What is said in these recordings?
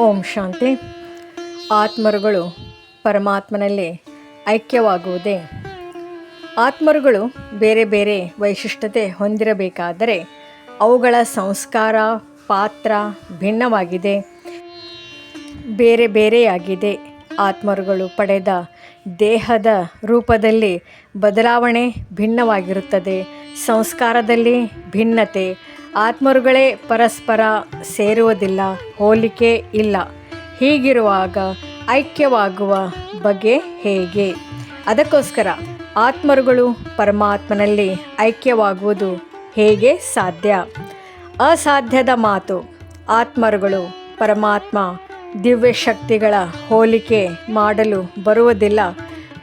ಓಂ ಶಾಂತಿ. ಆತ್ಮರುಗಳು ಪರಮಾತ್ಮನಲ್ಲಿ ಐಕ್ಯವಾಗುವುದೇ? ಆತ್ಮರುಗಳು ಬೇರೆ ಬೇರೆ ವೈಶಿಷ್ಟ್ಯತೆ ಹೊಂದಿರಬೇಕಾದರೆ ಅವುಗಳ ಸಂಸ್ಕಾರ, ಪಾತ್ರ ಭಿನ್ನವಾಗಿದೆ. ಬೇರೆ ಬೇರೆಯಾಗಿದೆ. ಆತ್ಮರುಗಳು ಪಡೆದ ದೇಹದ ರೂಪದಲ್ಲಿ ಬದಲಾವಣೆ ಭಿನ್ನವಾಗಿರುತ್ತದೆ. ಸಂಸ್ಕಾರದಲ್ಲಿ ಭಿನ್ನತೆ ಆತ್ಮರುಗಳೇ ಪರಸ್ಪರ ಸೇರುವುದಿಲ್ಲ, ಹೋಲಿಕೆ ಇಲ್ಲ. ಹೀಗಿರುವಾಗ ಐಕ್ಯವಾಗುವ ಬಗ್ಗೆ ಹೇಗೆ? ಅದಕ್ಕೋಸ್ಕರ ಆತ್ಮರುಗಳು ಪರಮಾತ್ಮನಲ್ಲಿ ಐಕ್ಯವಾಗುವುದು ಹೇಗೆ ಸಾಧ್ಯ? ಅಸಾಧ್ಯದ ಮಾತು, ಆತ್ಮರುಗಳು ಪರಮಾತ್ಮ ದಿವ್ಯ ಶಕ್ತಿಗಳ ಹೋಲಿಕೆ ಮಾಡಲು ಬರುವುದಿಲ್ಲ.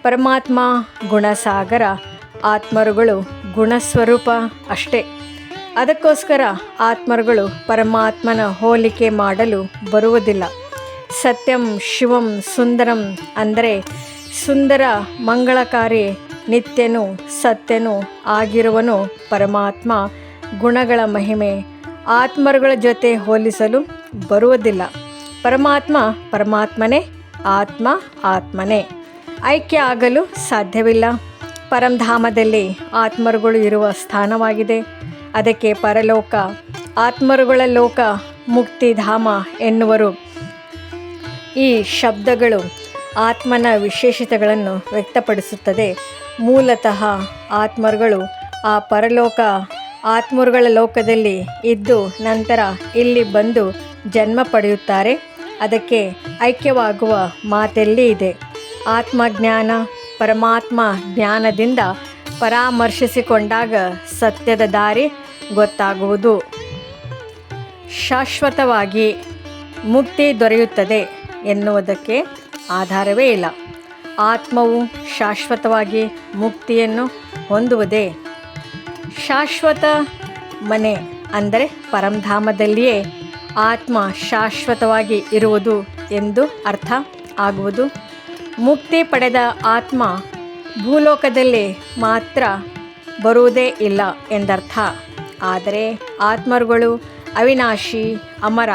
ಪರಮಾತ್ಮ ಗುಣಸಾಗರ, ಆತ್ಮರುಗಳು ಗುಣಸ್ವರೂಪ ಅಷ್ಟೇ. ಅದಕ್ಕೋಸ್ಕರ ಆತ್ಮರುಗಳು ಪರಮಾತ್ಮನ ಹೋಲಿಕೆ ಮಾಡಲು ಬರುವುದಿಲ್ಲ. ಸತ್ಯಂ, ಶಿವಂ, ಸುಂದರಂ ಅಂದರೆ ಸುಂದರ, ಮಂಗಳಕಾರಿ, ನಿತ್ಯನು, ಸತ್ಯನು ಆಗಿರುವನು ಪರಮಾತ್ಮ ಗುಣಗಳ ಮಹಿಮೆ. ಆತ್ಮರುಗಳ ಜೊತೆ ಹೋಲಿಸಲು ಬರುವುದಿಲ್ಲ. ಪರಮಾತ್ಮ ಪರಮಾತ್ಮನೇ, ಆತ್ಮ ಆತ್ಮನೇ. ಐಕ್ಯ ಆಗಲು ಸಾಧ್ಯವಿಲ್ಲ. ಪರಂಧಾಮದಲ್ಲಿ ಆತ್ಮರುಗಳು ಇರುವ ಸ್ಥಾನವಾಗಿದೆ. ಅದಕ್ಕೆ ಪರಲೋಕ, ಆತ್ಮರುಗಳ ಲೋಕ, ಮುಕ್ತಿಧಾಮ ಎನ್ನುವರು. ಈ ಶಬ್ದಗಳು ಆತ್ಮನ ವಿಶೇಷತೆಗಳನ್ನು ವ್ಯಕ್ತಪಡಿಸುತ್ತದೆ. ಮೂಲತಃ ಆತ್ಮರುಗಳು ಆ ಪರಲೋಕ, ಆತ್ಮರುಗಳ ಲೋಕದಲ್ಲಿ ಇದ್ದು ನಂತರ ಇಲ್ಲಿ ಬಂದು ಜನ್ಮ ಪಡೆಯುತ್ತಾರೆ. ಅದಕ್ಕೆ ಐಕ್ಯವಾಗುವ ಮಾತೆಲ್ಲಿ ಇದೆ. ಆತ್ಮಜ್ಞಾನ ಪರಮಾತ್ಮ ಜ್ಞಾನದಿಂದ ಪರಾಮರ್ಶಿಸಿಕೊಂಡಾಗ ಸತ್ಯದ ದಾರಿ ಗೊತ್ತಾಗುವುದು. ಶಾಶ್ವತವಾಗಿ ಮುಕ್ತಿ ದೊರೆಯುತ್ತದೆ ಎನ್ನುವುದಕ್ಕೆ ಆಧಾರವೇ ಇಲ್ಲ. ಆತ್ಮವು ಶಾಶ್ವತವಾಗಿ ಮುಕ್ತಿಯನ್ನು ಹೊಂದುವುದೇ? ಶಾಶ್ವತ ಮನೆ ಅಂದರೆ ಪರಂಧಾಮದಲ್ಲಿಯೇ ಆತ್ಮ ಶಾಶ್ವತವಾಗಿ ಇರುವುದು ಎಂದು ಅರ್ಥ ಆಗುವುದು? ಮುಕ್ತಿ ಪಡೆದ ಆತ್ಮ ಭೂಲೋಕದಲ್ಲಿ ಮಾತ್ರ ಬರುವುದೇ ಇಲ್ಲ ಎಂದರ್ಥ. ಆದರೆ ಆತ್ಮರುಗಳು ಅವಿನಾಶಿ, ಅಮರ.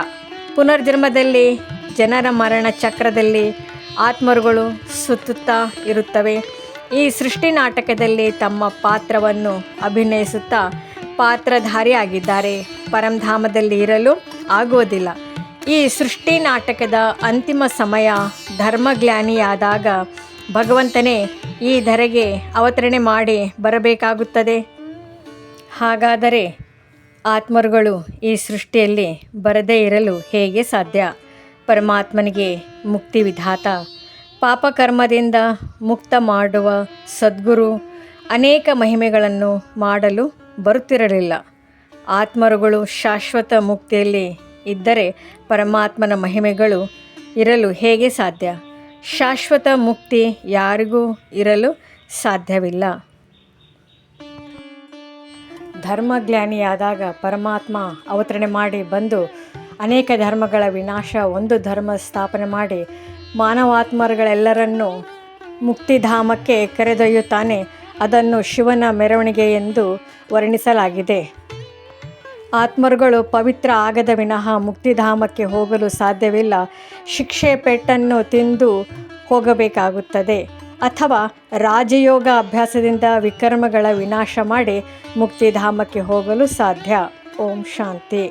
ಪುನರ್ಜನ್ಮದಲ್ಲಿ, ಜನರ ಮರಣ ಚಕ್ರದಲ್ಲಿ ಆತ್ಮರುಗಳು ಸುತ್ತುತ್ತಾ ಇರುತ್ತವೆ. ಈ ಸೃಷ್ಟಿ ನಾಟಕದಲ್ಲಿ ತಮ್ಮ ಪಾತ್ರವನ್ನು ಅಭಿನಯಿಸುತ್ತಾ ಪಾತ್ರಧಾರಿಯಾಗಿದ್ದಾರೆ. ಪರಂಧಾಮದಲ್ಲಿ ಇರಲು ಆಗುವುದಿಲ್ಲ. ಈ ಸೃಷ್ಟಿ ನಾಟಕದ ಅಂತಿಮ ಸಮಯ ಧರ್ಮಗ್ಲಾನಿಯಾದಾಗ ಭಗವಂತನೇ ಈ ಧರೆಗೆ ಅವತರಣೆ ಮಾಡಿ ಬರಬೇಕಾಗುತ್ತದೆ. ಹಾಗಾದರೆ ಆತ್ಮರುಗಳು ಈ ಸೃಷ್ಟಿಯಲ್ಲಿ ಬರದೇ ಇರಲು ಹೇಗೆ ಸಾಧ್ಯ? ಪರಮಾತ್ಮನಿಗೆ ಮುಕ್ತಿ ವಿಧಾತ. ಪಾಪಕರ್ಮದಿಂದ ಮುಕ್ತ ಮಾಡುವ ಸದ್ಗುರು ಅನೇಕ ಮಹಿಮೆಗಳನ್ನು ಮಾಡಲು ಬರುತ್ತಿರಲಿಲ್ಲ. ಆತ್ಮರುಗಳು ಶಾಶ್ವತ ಮುಕ್ತಿಯಲ್ಲಿ ಇದ್ದರೆ ಪರಮಾತ್ಮನ ಮಹಿಮೆಗಳು ಇರಲು ಹೇಗೆ ಸಾಧ್ಯ? ಶಾಶ್ವತ ಮುಕ್ತಿ ಯಾರಿಗೂ ಇರಲು ಸಾಧ್ಯವಿಲ್ಲ. ಧರ್ಮಜ್ಞಾನಿಯಾದಾಗ ಪರಮಾತ್ಮ ಅವತರಣೆ ಮಾಡಿ ಬಂದು ಅನೇಕ ಧರ್ಮಗಳ ವಿನಾಶ ಒಂದು ಧರ್ಮ ಸ್ಥಾಪನೆ ಮಾಡಿ ಮಾನವಾತ್ಮರುಗಳೆಲ್ಲರನ್ನು ಮುಕ್ತಿಧಾಮಕ್ಕೆ ಕರೆದೊಯ್ಯುತ್ತಾನೆ. ಅದನ್ನು ಶಿವನ ಮೆರವಣಿಗೆ ಎಂದು ವರ್ಣಿಸಲಾಗಿದೆ. ಆತ್ಮರುಗಳು ಪವಿತ್ರ ಆಗದ ವಿನಃ ಮುಕ್ತಿಧಾಮಕ್ಕೆ ಹೋಗಲು ಸಾಧ್ಯವಿಲ್ಲ. ಶಿಕ್ಷೆ ಪೆಟ್ಟನ್ನು ತಿಂದು ಹೋಗಬೇಕಾಗುತ್ತದೆ. ಅಥವಾ ರಾಜಯೋಗ ಅಭ್ಯಾಸದಿಂದ ವಿಕರ್ಮಗಳ ವಿನಾಶ ಮಾಡಿ ಮುಕ್ತಿಧಾಮಕ್ಕೆ ಹೋಗಲು ಸಾಧ್ಯ. ಓಂ ಶಾಂತಿ.